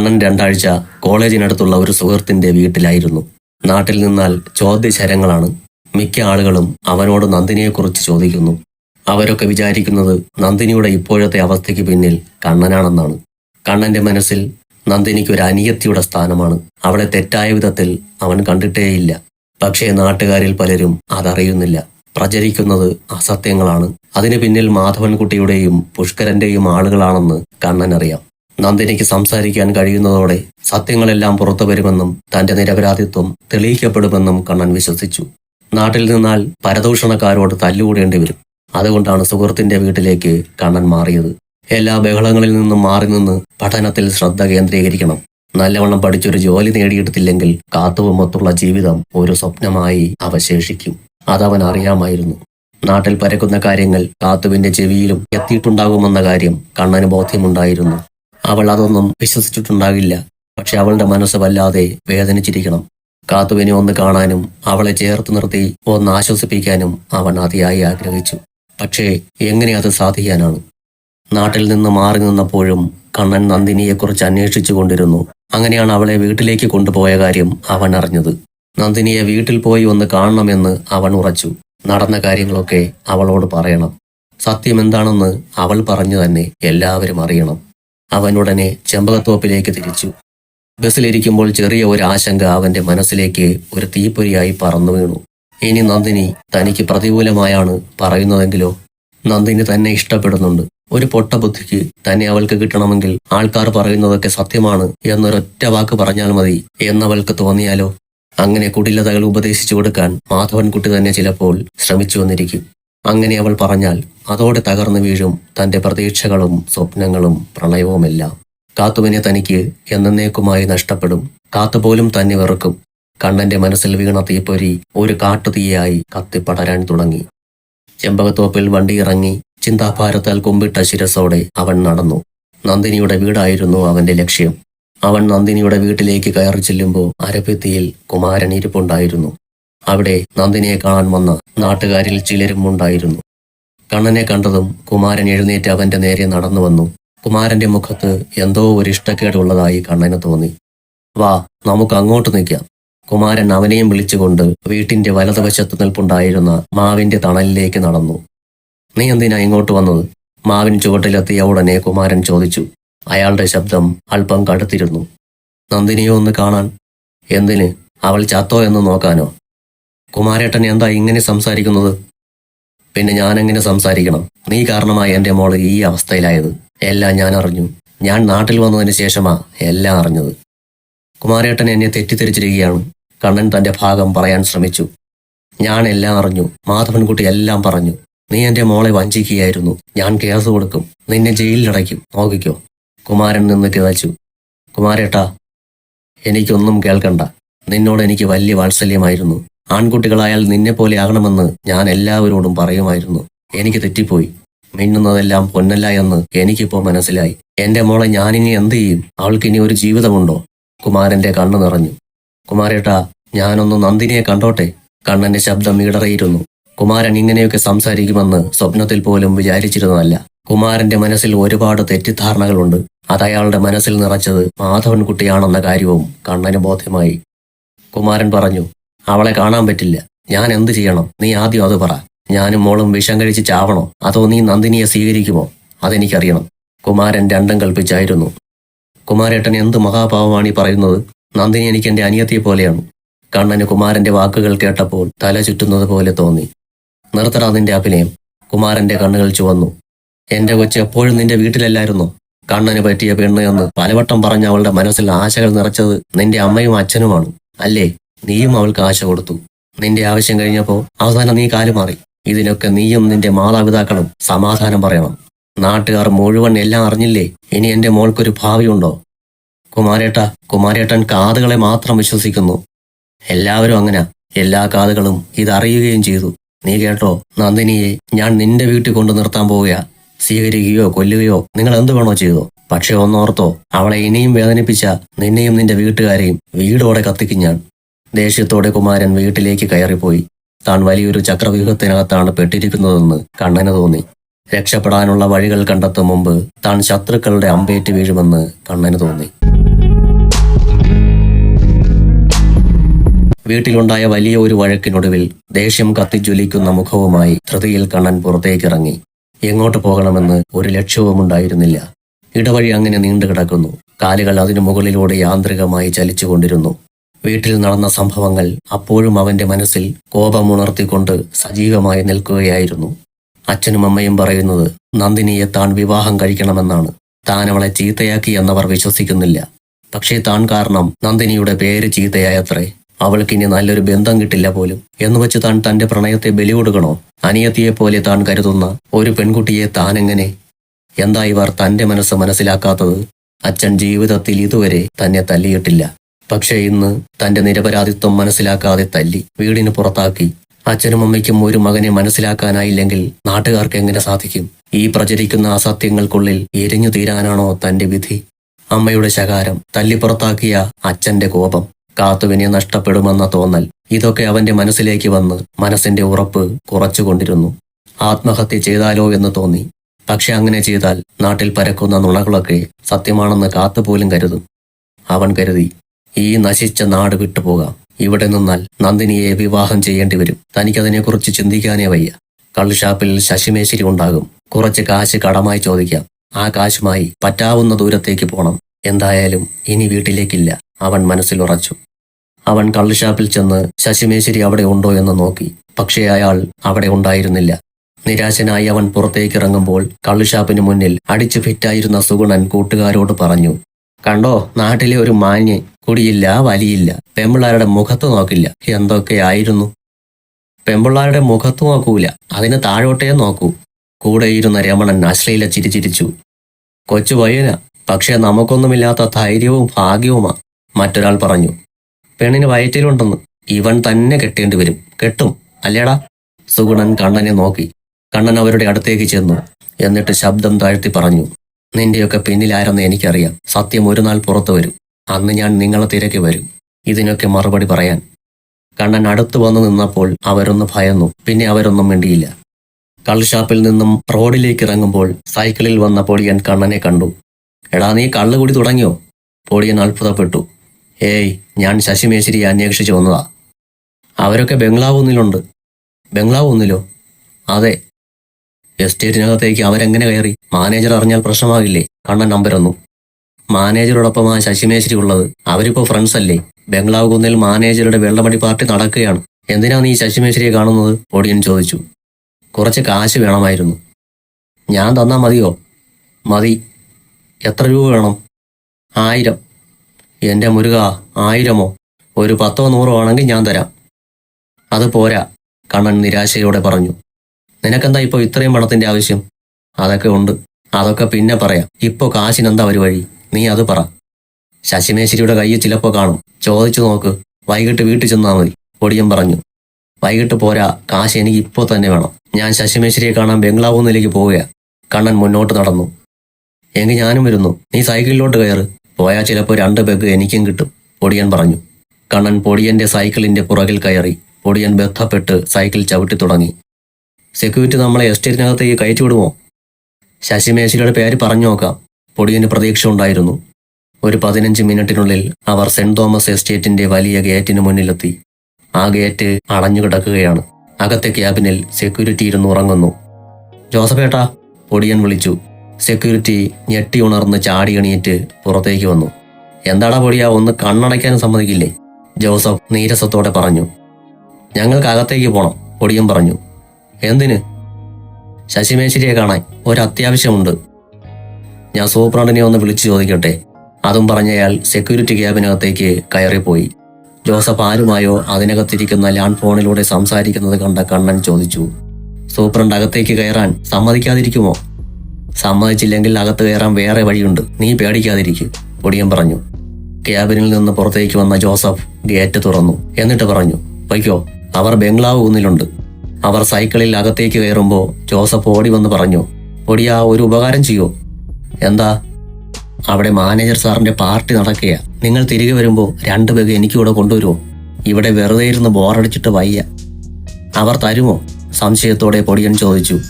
കണ്ണൻ രണ്ടാഴ്ച കോളേജിനടുത്തുള്ള ഒരു സുഹൃത്തിന്റെ വീട്ടിലായിരുന്നു. നാട്ടിൽ നിന്നാൽ ചോദ്യശരങ്ങളാണ്. മിക്ക ആളുകളും അവനോട് നന്ദിനിയെക്കുറിച്ച് ചോദിക്കുന്നു. അവരൊക്കെ വിചാരിക്കുന്നത് നന്ദിനിയുടെ ഇപ്പോഴത്തെ അവസ്ഥയ്ക്ക് പിന്നിൽ കണ്ണനാണെന്നാണ്. കണ്ണന്റെ മനസ്സിൽ നന്ദിനിക്ക് ഒരു അനിയത്തിയുടെ സ്ഥാനമാണ്. അവളെ തെറ്റായ വിധത്തിൽ അവൻ കണ്ടിട്ടേയില്ല. പക്ഷേ നാട്ടുകാരിൽ പലരും അതറിയുന്നില്ല. പ്രചരിക്കുന്നത് അസത്യങ്ങളാണ്. അതിനു പിന്നിൽ മാധവൻകുട്ടിയുടെയും പുഷ്കരന്റെയും ആളുകളാണെന്ന് കണ്ണൻ അറിയാം നന്ദിനിക്ക് സംസാരിക്കാൻ കഴിയുന്നതോടെ സത്യങ്ങളെല്ലാം പുറത്തു വരുമെന്നും തന്റെ നിരപരാധിത്വം തെളിയിക്കപ്പെടുമെന്നും കണ്ണൻ വിശ്വസിച്ചു. നാട്ടിൽ നിന്നാൽ പരദൂഷണക്കാരോട് തല്ലുകൂടേണ്ടി വരും. അതുകൊണ്ടാണ് സുഹൃത്തിന്റെ വീട്ടിലേക്ക് കണ്ണൻ മാറിയത്. എല്ലാ ബഹളങ്ങളിൽ നിന്നും മാറി നിന്ന് പഠനത്തിൽ ശ്രദ്ധ കേന്ദ്രീകരിക്കണം. നല്ലവണ്ണം പഠിച്ചൊരു ജോലി നേടിയെടുത്തില്ലെങ്കിൽ കാത്തുവുമൊത്തുള്ള ജീവിതം ഒരു സ്വപ്നമായി അവശേഷിക്കും. അതവൻ അറിയാമായിരുന്നു. നാട്ടിൽ പരക്കുന്ന കാര്യങ്ങൾ കാത്തുവിന്റെ ചെവിയിലും എത്തിയിട്ടുണ്ടാകുമെന്ന കാര്യം കണ്ണന് ബോധ്യമുണ്ടായിരുന്നു. അവൾ അതൊന്നും വിശ്വസിച്ചിട്ടുണ്ടാകില്ല. പക്ഷെ അവളുടെ മനസ്സ് വല്ലാതെ വേദനിച്ചിരിക്കണം. കാത്തുവിനെ ഒന്ന് കാണാനും അവളെ ചേർത്ത് നിർത്തി ഒന്ന് ആശ്വസിപ്പിക്കാനും അവൻ അതിയായി ആഗ്രഹിച്ചു. പക്ഷേ എങ്ങനെ അത് സാധിക്കാനാണ്? നാട്ടിൽ നിന്ന് മാറി നിന്നപ്പോഴും കണ്ണൻ നന്ദിനിയെക്കുറിച്ച് അന്വേഷിച്ചു കൊണ്ടിരുന്നു. അങ്ങനെയാണ് അവളെ വീട്ടിലേക്ക് കൊണ്ടുപോയ കാര്യം അവൻ അറിഞ്ഞത്. നന്ദിനിയെ വീട്ടിൽ പോയി ഒന്ന് കാണണമെന്ന് അവൻ ഉറച്ചു. നടന്ന കാര്യങ്ങളൊക്കെ അവളോട് പറയണം. സത്യം എന്താണെന്ന് അവൾ പറഞ്ഞു തന്നെ എല്ലാവരും അറിയണം. അവൻ ഉടനെ ചെമ്പകത്തോപ്പിലേക്ക് തിരിച്ചു. ബസ്സിലിരിക്കുമ്പോൾ ചെറിയ ഒരു ആശങ്ക അവന്റെ മനസ്സിലേക്ക് ഒരു തീപ്പൊരിയായി പറന്നു വീണു. ഇനി നന്ദിനി തനിക്ക് പ്രതികൂലമായാണ് പറയുന്നതെങ്കിലോ? നന്ദിനി തന്നെ ഇഷ്ടപ്പെടുന്നുണ്ട്. ഒരു പൊട്ട ബുദ്ധിക്ക് തന്നെ അവൾക്ക് കിട്ടണമെങ്കിൽ ആൾക്കാർ പറയുന്നതൊക്കെ സത്യമാണ് എന്നൊരൊറ്റ വാക്ക് പറഞ്ഞാൽ മതി എന്നവൾക്ക് തോന്നിയാലോ? അങ്ങനെ കുടിലതകൾ ഉപദേശിച്ചു കൊടുക്കാൻ മാധവൻകുട്ടി തന്നെ ചിലപ്പോൾ ശ്രമിച്ചു വന്നിരിക്കും. അങ്ങനെ അവൾ പറഞ്ഞാൽ അതോടെ തകർന്നു വീഴും തന്റെ പ്രതീക്ഷകളും സ്വപ്നങ്ങളും പ്രളയവുമെല്ലാം. കാത്തുവിനെ തനിക്ക് എന്നേക്കുമായി നഷ്ടപ്പെടും. കാത്തുപോലും തന്നെ വെറുക്കും. കണ്ണന്റെ മനസ്സിൽ വീണ തീപ്പൊരി ഒരു കാട്ടുതീയായി കത്തിപ്പടരാൻ തുടങ്ങി. ചെമ്പകത്തോപ്പിൽ വണ്ടി ഇറങ്ങി ചിന്താഭാരത്താൽ കുമ്പിട്ട ശിരസോടെ അവൻ നടന്നു. നന്ദിനിയുടെ വീടായിരുന്നു അവന്റെ ലക്ഷ്യം. അവൻ നന്ദിനിയുടെ വീട്ടിലേക്ക് കയറി ചെല്ലുമ്പോൾ അരഭിത്തിയിൽ കുമാരൻ ഇരിപ്പുണ്ടായിരുന്നു. അവിടെ നന്ദിനിയെ കാണാൻ വന്ന നാട്ടുകാരിൽ ചിലരും ഉണ്ടായിരുന്നു. കണ്ണനെ കണ്ടതും കുമാരൻ എഴുന്നേറ്റ് അവന്റെ നേരെ നടന്നു വന്നു. കുമാരന്റെ മുഖത്ത് എന്തോ ഒരു ഇഷ്ടക്കേടുള്ളതായി കണ്ണന് തോന്നി. വാ നമുക്ക് അങ്ങോട്ട് നിൽക്കാം. കുമാരൻ അവനെയും വിളിച്ചുകൊണ്ട് വീട്ടിന്റെ വലതുവശത്ത് നിൽപ്പുണ്ടായിരുന്ന മാവിന്റെ തണലിലേക്ക് നടന്നു. നീ എന്തിനാ ഇങ്ങോട്ട് വന്നത്? മാവിൻ ചുവട്ടിലെത്തിയ ഉടനെ കുമാരൻ ചോദിച്ചു. അയാളുടെ ശബ്ദം അല്പം കടുത്തിരുന്നു. നന്ദിനിയോ ഒന്ന് കാണാൻ. എന്തിന്? അവൾ ചത്തോ എന്ന് നോക്കാനോ? കുമാരേട്ടൻ എന്താ ഇങ്ങനെ സംസാരിക്കുന്നത്? പിന്നെ ഞാൻ എങ്ങനെ സംസാരിക്കണം? നീ കാരണമായി എന്റെ മോൾ ഈ അവസ്ഥയിലായത്. എല്ലാം ഞാൻ അറിഞ്ഞു. ഞാൻ നാട്ടിൽ വന്നതിന് ശേഷമാ എല്ലാം അറിഞ്ഞത്. കുമാരേട്ടൻ എന്നെ തെറ്റിദ്ധരിച്ചിരിക്കുകയാണ്. കണ്ണൻ തന്റെ ഭാഗം പറയാൻ ശ്രമിച്ചു. ഞാൻ എല്ലാം അറിഞ്ഞു. മാധവൻകുട്ടി എല്ലാം പറഞ്ഞു. നീ എന്റെ മോളെ വഞ്ചിക്കുകയായിരുന്നു. ഞാൻ കേസ് കൊടുക്കും. നിന്നെ ജയിലിലടയ്ക്കും. നോക്കിക്കോ. കുമാരൻ നിന്ന് കിതച്ചു കുമാരേട്ടാ എനിക്കൊന്നും കേൾക്കണ്ട. നിന്നോട് എനിക്ക് വലിയ വാത്സല്യമായിരുന്നു. ആൺകുട്ടികളായാൽ നിന്നെ പോലെ ആകണമെന്ന് ഞാൻ എല്ലാവരോടും പറയുമായിരുന്നു. എനിക്ക് തെറ്റിപ്പോയി. മിന്നുന്നതെല്ലാം പൊന്നല്ല എന്ന് എനിക്കിപ്പോ മനസ്സിലായി. എന്റെ മോളെ ഞാനിനി എന്ത് ചെയ്യും? അവൾക്കിനി ഒരു ജീവിതമുണ്ടോ? കുമാരന്റെ കണ്ണു നിറഞ്ഞു. കുമാരേട്ടാ ഞാനൊന്ന് നന്ദിനിയെ കണ്ടോട്ടെ? കണ്ണന്റെ ശബ്ദം ഇടറിയിരുന്നു കുമാരൻ ഇങ്ങനെയൊക്കെ സംസാരിക്കുമെന്ന് സ്വപ്നത്തിൽ പോലും വിചാരിച്ചിരുന്നതല്ല. കുമാരന്റെ മനസ്സിൽ ഒരുപാട് തെറ്റിദ്ധാരണകളുണ്ട്. അത് അയാളുടെ മനസ്സിൽ നിറച്ചത് മാധവൻകുട്ടിയാണെന്ന കാര്യവും കണ്ണന് ബോധ്യമായി. കുമാരൻ പറഞ്ഞു അവളെ കാണാൻ പറ്റില്ല. ഞാൻ എന്ത് ചെയ്യണം? നീ ആദ്യം അത് പറ. ഞാനും മോളും വിഷം കഴിച്ച് ചാവണോ? അതോ നീ നന്ദിനിയെ സ്വീകരിക്കുമോ? അതെനിക്കറിയണം. കുമാരൻ രണ്ടും കൽപ്പിച്ചായിരുന്നു. കുമാരേട്ടൻ എന്ത് മഹാഭാവമാണ് ഈ പറയുന്നത്? നന്ദിനി എനിക്ക് എന്റെ അനിയത്തിയെ പോലെയാണ്. കണ്ണന് കുമാരന്റെ വാക്കുകൾ കേട്ടപ്പോൾ തല ചുറ്റുന്നത് പോലെ തോന്നി. നിർത്തടാ നിന്റെ അഭിനയം. കുമാരന്റെ കണ്ണുകൾ ചുവന്നു. എന്റെ കൊച്ച് എപ്പോഴും നിന്റെ വീട്ടിലല്ലായിരുന്നു? കണ്ണന് പറ്റിയ പെണ്ണ് എന്ന് പലവട്ടം പറഞ്ഞ അവളുടെ മനസ്സിൽ ആശകൾ നിറച്ചത് നിന്റെ അമ്മയും അച്ഛനുമാണ്. അല്ലേ? നീയും അവൾക്ക് ആശ കൊടുത്തു. നിന്റെ ആവശ്യം കഴിഞ്ഞപ്പോൾ അവസാനം നീ കാലുമാറി ഇതിനൊക്കെ നീയും നിന്റെ മാതാപിതാക്കളും സമാധാനം പറയണം. നാട്ടുകാർ മുഴുവൻ എല്ലാം അറിഞ്ഞില്ലേ? ഇനി എന്റെ മോൾക്കൊരു ഭാവിയുണ്ടോ? കുമാരേട്ട കുമാരേട്ടൻ കാതുകളെ മാത്രം വിശ്വസിക്കുന്നു. എല്ലാവരും അങ്ങനെ. എല്ലാ കാതുകളും ഇതറിയുകയും ചെയ്തു. നീ കേട്ടോ നന്ദിനിയെ ഞാൻ നിന്റെ വീട്ടിൽ കൊണ്ടു നിർത്താൻ പോവുക സ്വീകരിക്കുകയോ കൊല്ലുകയോ നിങ്ങൾ എന്ത് വേണോ ചെയ്തോ. പക്ഷെ ഒന്നോർത്തോ അവളെ ഇനിയും വേദനിപ്പിച്ച നിന്നെയും നിന്റെ വീട്ടുകാരെയും വീടോടെ കത്തിക്കും ഞാൻ. ദേഷ്യത്തോടെ കുമാരൻ വീട്ടിലേക്ക് കയറിപ്പോയി. താൻ വലിയൊരു ചക്രവ്യൂഹത്തിനകത്താണ് പെട്ടിരിക്കുന്നതെന്ന് കണ്ണന് തോന്നി. രക്ഷപ്പെടാനുള്ള വഴികൾ കണ്ടെത്തും മുമ്പ് താൻ ശത്രുക്കളുടെ അമ്പേറ്റ് വീഴുമെന്ന് കണ്ണന് തോന്നി. വീട്ടിലുണ്ടായ വലിയ ഒരു വഴക്കിനൊടുവിൽ ദേഷ്യം കത്തിജ്വലിക്കുന്ന മുഖവുമായി ധൃതിയിൽ കണ്ണൻ പുറത്തേക്കിറങ്ങി. എങ്ങോട്ട് പോകണമെന്ന് ഒരു ലക്ഷ്യവും ഉണ്ടായിരുന്നില്ല ഇടവഴി അങ്ങനെ നീണ്ടു കിടക്കുന്നു കാലുകൾ അതിനു മുകളിലൂടെ യാന്ത്രികമായി ചലിച്ചുകൊണ്ടിരുന്നു. വീട്ടിൽ നടന്ന സംഭവങ്ങൾ അപ്പോഴും അവന്റെ മനസ്സിൽ കോപമുണർത്തിക്കൊണ്ട് സജീവമായി നിൽക്കുകയായിരുന്നു. അച്ഛനും അമ്മയും പറയുന്നത് നന്ദിനിയെ താൻ വിവാഹം കഴിക്കണമെന്നാണ്. താൻ അവളെ ചീത്തയാക്കി എന്നവർ വിശ്വസിക്കുന്നില്ല. പക്ഷേ താൻ കാരണം നന്ദിനിയുടെ പേര് ചീത്തയായത്രേ. അവൾക്കിനി നല്ലൊരു ബന്ധം കിട്ടില്ല പോലും. എന്ന് വെച്ച് താൻ തന്റെ പ്രണയത്തെ ബലി കൊടുക്കണോ അനിയത്തിയെ പോലെ താൻ കരുതുന്ന ഒരു പെൺകുട്ടിയെ താൻ എങ്ങനെ? എന്താ ഇവർ തന്റെ മനസ്സ് മനസ്സിലാക്കാത്തത്? അച്ഛൻ ജീവിതത്തിൽ ഇതുവരെ തന്നെ തല്ലിയിട്ടില്ല. പക്ഷേ ഇന്ന് തന്റെ നിരപരാധിത്വം മനസ്സിലാക്കാതെ തല്ലി വീടിന് പുറത്താക്കി. അച്ഛനും അമ്മയ്ക്കും ഒരു മകനെ മനസ്സിലാക്കാനായില്ലെങ്കിൽ നാട്ടുകാർക്ക് എങ്ങനെ സാധിക്കും? ഈ പ്രചരിക്കുന്ന അസത്യങ്ങൾക്കുള്ളിൽ എരിഞ്ഞു തീരാനാണോ തന്റെ വിധി? അമ്മയുടെ ശകാരം തല്ലിപ്പുറത്താക്കിയ അച്ഛന്റെ കോപം കാത്തുവിനെ നഷ്ടപ്പെടുമെന്ന തോന്നൽ ഇതൊക്കെ അവന്റെ മനസ്സിലേക്ക് വന്ന് മനസ്സിന്റെ ഉറപ്പ് കുറച്ചുകൊണ്ടിരുന്നു. ആത്മഹത്യ ചെയ്താലോ എന്ന് തോന്നി. പക്ഷെ അങ്ങനെ ചെയ്താൽ നാട്ടിൽ പരക്കുന്ന നുണകളൊക്കെ സത്യമാണെന്ന് കാത്തുപോലും കരുതും. അവൻ കരുതി. ഈ നശിച്ച നാട് വിട്ടുപോകാം. ഇവിടെ നിന്നാൽ നന്ദിനിയെ വിവാഹം ചെയ്യേണ്ടി വരും. തനിക്കതിനെക്കുറിച്ച് ചിന്തിക്കാനേ വയ്യ. കള്ളുഷാപ്പിൽ ശശിമേശ്വരി ഉണ്ടാകും. കുറച്ച് കാശ് കടമായി ചോദിക്കാം. ആ കാശുമായി പറ്റാവുന്ന ദൂരത്തേക്ക് പോണം. എന്തായാലും ഇനി വീട്ടിലേക്കില്ല. അവൻ മനസ്സിൽ ഉറച്ചു. അവൻ കള്ളുഷാപ്പിൽ ചെന്ന് ശശിമേശ്വരി അവിടെ ഉണ്ടോ എന്ന് നോക്കി. പക്ഷേ അയാൾ അവിടെ ഉണ്ടായിരുന്നില്ല. നിരാശനായി അവൻ പുറത്തേക്ക് ഇറങ്ങുമ്പോൾ കള്ളുഷാപ്പിന് മുന്നിൽ അടിച്ചു ഫിറ്റായിരുന്ന സുഗുണൻ കൂട്ടുകാരോട് പറഞ്ഞു കണ്ടോ നാട്ടിലെ ഒരു മാന്യൻ കുടിയില്ല വലിയില്ല. പെമ്പിള്ളാരുടെ മുഖത്ത് നോക്കില്ല. എന്തൊക്കെയായിരുന്നു പെമ്പിള്ളാരുടെ മുഖത്ത് നോക്കൂല. അതിന് താഴോട്ടേ നോക്കൂ. കൂടെയിരുന്ന രമണൻ അശ്ലീല ചിരിച്ചിരിച്ചു. കൊച്ചു പയ്യന പക്ഷേ നമുക്കൊന്നുമില്ലാത്ത ധൈര്യവും ഭാഗ്യവുമാ മറ്റൊരാൾ പറഞ്ഞു. പെണ്ണിന് വയറ്റിലുണ്ടെന്ന് ഇവൻ തന്നെ കെട്ടേണ്ടി വരും. കെട്ടും അല്ലേടാ? സുഗുണൻ കണ്ണനെ നോക്കി. കണ്ണൻ അവരുടെ അടുത്തേക്ക് ചെന്നു. എന്നിട്ട് ശബ്ദം താഴ്ത്തി പറഞ്ഞു. നിന്റെയൊക്കെ പിന്നിലാരെന്ന് എനിക്കറിയാം. സത്യം ഒരു നാൾ പുറത്തു വരും. അന്ന് ഞാൻ നിങ്ങളെ തിരക്കി വരും. ഇതിനൊക്കെ മറുപടി പറയാൻ. കണ്ണൻ അടുത്തു വന്നു നിന്നപ്പോൾ അവരൊന്ന് ഭയന്നു. പിന്നെ അവരൊന്നും മിണ്ടിയില്ല. കള്ളുഷാപ്പിൽ നിന്നും റോഡിലേക്ക് ഇറങ്ങുമ്പോൾ സൈക്കിളിൽ വന്ന പൊടിയൻ കണ്ണനെ കണ്ടു. എടാ നീ കള്ളു കൂടി തുടങ്ങിയോ? പൊടിയൻ അത്ഭുതപ്പെട്ടു. ഏയ് ഞാൻ ശശിമേശ്വരിയെ അന്വേഷിച്ചു വന്നതാ. അവരൊക്കെ ബംഗ്ലാവ് ഒന്നിലുണ്ട് ബംഗ്ലാവ് ഒന്നിലോ അതെ. എസ്റ്റേറ്റിനകത്തേക്ക് അവരെങ്ങനെ കയറി? മാനേജർ അറിഞ്ഞാൽ പ്രശ്നമാകില്ലേ കണ്ണൻ നമ്പർ ഒന്നു മാനേജറോടൊപ്പം ആ ശശിമേശ്വരി ഉള്ളത്. അവരിപ്പോ ഫ്രണ്ട്സ് അല്ലേ? ബംഗ്ലാവ് കുന്നിൽ മാനേജറുടെ വെള്ളമടി പാർട്ടി നടക്കുകയാണ്. എന്തിനാ ഈ ശശിമേശ്വരിയെ കാണുന്നത്? ഒടിയൻ ചോദിച്ചു. കുറച്ച് കാശ് വേണമായിരുന്നു. ഞാൻ തന്നാ മതിയോ? മതി. എത്ര രൂപ വേണം? ആയിരം. എന്റെ മുരുക ആയിരമോ? ഒരു പത്തോ നൂറോ ആണെങ്കിൽ ഞാൻ തരാം. അത് പോരാ കണ്ണൻ നിരാശയോടെ പറഞ്ഞു. നിനക്കെന്താ ഇപ്പോൾ ഇത്രയും പണത്തിന്റെ ആവശ്യം? അതൊക്കെ ഉണ്ട്. അതൊക്കെ പിന്നെ പറയാം. ഇപ്പോ കാശിനെന്താ ഒരു വഴി? നീ അത് പറ. ശശിമേശ്വരിയുടെ കയ്യിൽ ചിലപ്പോ കാണും. ചോദിച്ചു നോക്ക്. വൈകിട്ട് വീട്ടിൽ ചെന്നാൽ മതി. പൊടിയൻ പറഞ്ഞു. വൈകിട്ട് പോരാ. കാശ് എനിക്ക് ഇപ്പോൾ തന്നെ വേണം. ഞാൻ ശശിമേശ്വരിയെ കാണാൻ ബംഗ്ലാവൂന്നിലേക്ക് പോവുക കണ്ണൻ മുന്നോട്ട് നടന്നു. എങ്കിൽ ഞാനും വരുന്നു. നീ സൈക്കിളിലോട്ട് കയറ്. പോയാൽ ചിലപ്പോൾ രണ്ട് ബെഗ് എനിക്കും കിട്ടും. പൊടിയൻ പറഞ്ഞു. കണ്ണൻ പൊടിയന്റെ സൈക്കിളിന്റെ പുറകിൽ കയറി. പൊടിയൻ ബന്ധപ്പെട്ട് സൈക്കിൾ ചവിട്ടി തുടങ്ങി. സെക്യൂരിറ്റി നമ്മളെ എസ്റ്റേറ്റിനകത്തേക്ക് കയറ്റി വിടുമോ? ശശിമേശ്വരിയുടെ പേര് പറഞ്ഞു നോക്കാം. പൊടിയന് പ്രതീക്ഷ ഉണ്ടായിരുന്നു ഒരു പതിനഞ്ച് മിനിറ്റിനുള്ളിൽ അവർ സെന്റ് തോമസ് എസ്റ്റേറ്റിന്റെ വലിയ ഗേറ്റിന് മുന്നിലെത്തി. ആ ഗേറ്റ് അടഞ്ഞുകിടക്കുകയാണ്. അകത്തെ ക്യാബിനിൽ സെക്യൂരിറ്റി ഇരുന്ന് ഉറങ്ങുന്നു. ജോസഫേട്ടാ പൊടിയൻ വിളിച്ചു. സെക്യൂരിറ്റി ഞെട്ടി ഉണർന്ന് ചാടി എണീറ്റ് പുറത്തേക്ക് വന്നു. എന്താടാ പൊടിയാ ഒന്ന് കണ്ണടയ്ക്കാൻ സമ്മതിക്കില്ലേ? ജോസഫ് നീരസത്തോടെ പറഞ്ഞു. ഞങ്ങൾക്ക് അകത്തേക്ക് പോണം പൊടിയൻ പറഞ്ഞു. എന്തിന്? ശശിമേശ്വരിയെ കാണാൻ. ഒരു അത്യാവശ്യമുണ്ട് ഞാൻ സൂപ്രണ്ടിനെ ഒന്ന് വിളിച്ചു ചോദിക്കട്ടെ. അതും പറഞ്ഞയാൾ സെക്യൂരിറ്റി ക്യാബിനകത്തേക്ക് കയറിപ്പോയി. ജോസഫ് ആരുമായോ അതിനകത്തിരിക്കുന്ന ലാൻഡ് ഫോണിലൂടെ സംസാരിക്കുന്നത് കണ്ട കണ്ണൻ ചോദിച്ചു സൂപ്രണ്ട് അകത്തേക്ക് കയറാൻ സമ്മതിക്കാതിരിക്കുമോ? സമ്മതിച്ചില്ലെങ്കിൽ അകത്ത് കയറാൻ വേറെ വഴിയുണ്ട്. നീ പേടിക്കാതിരിക്കും പൊടിയൻ പറഞ്ഞു. ക്യാബിനിൽ നിന്ന് പുറത്തേക്ക് വന്ന ജോസഫ് ഗേറ്റ് തുറന്നു. എന്നിട്ട് പറഞ്ഞു വയ്ക്കോ അവർ ബംഗ്ലാവ് ഊന്നിലുണ്ട്. അവർ സൈക്കിളിൽ അകത്തേക്ക് കയറുമ്പോൾ ജോസഫ് ഓടി വന്ന് പറഞ്ഞു പൊടിയാ ഒരു ഉപകാരം ചെയ്യോ? എന്താ? അവിടെ മാനേജർ സാറിന്റെ പാർട്ടി നടക്കുക നിങ്ങൾ തിരികെ വരുമ്പോൾ രണ്ടു പേര് എനിക്കിവിടെ കൊണ്ടുവരുമോ ഇവിടെ വെറുതെ ഇരുന്ന് ബോറടിച്ചിട്ട് വയ്യ. അവർ തരുമോ? സംശയത്തോടെ പൊടിയൻ ചോദിച്ചു.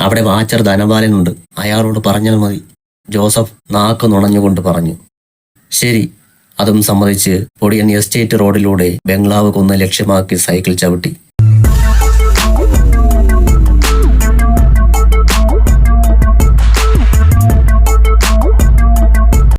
അവിടെ വാച്ചർ ധനപാലനുണ്ട്. അയാളോട് പറഞ്ഞാൽ മതി. ജോസഫ് നാക്ക് നുണഞ്ഞുകൊണ്ട് പറഞ്ഞു. ശരി. അതും സമ്മതിച്ച് പൊടിയൻ എസ്റ്റേറ്റ് റോഡിലൂടെ ബംഗ്ലാവ് കൊന്ന് ലക്ഷ്യമാക്കി സൈക്കിൾ ചവിട്ടി.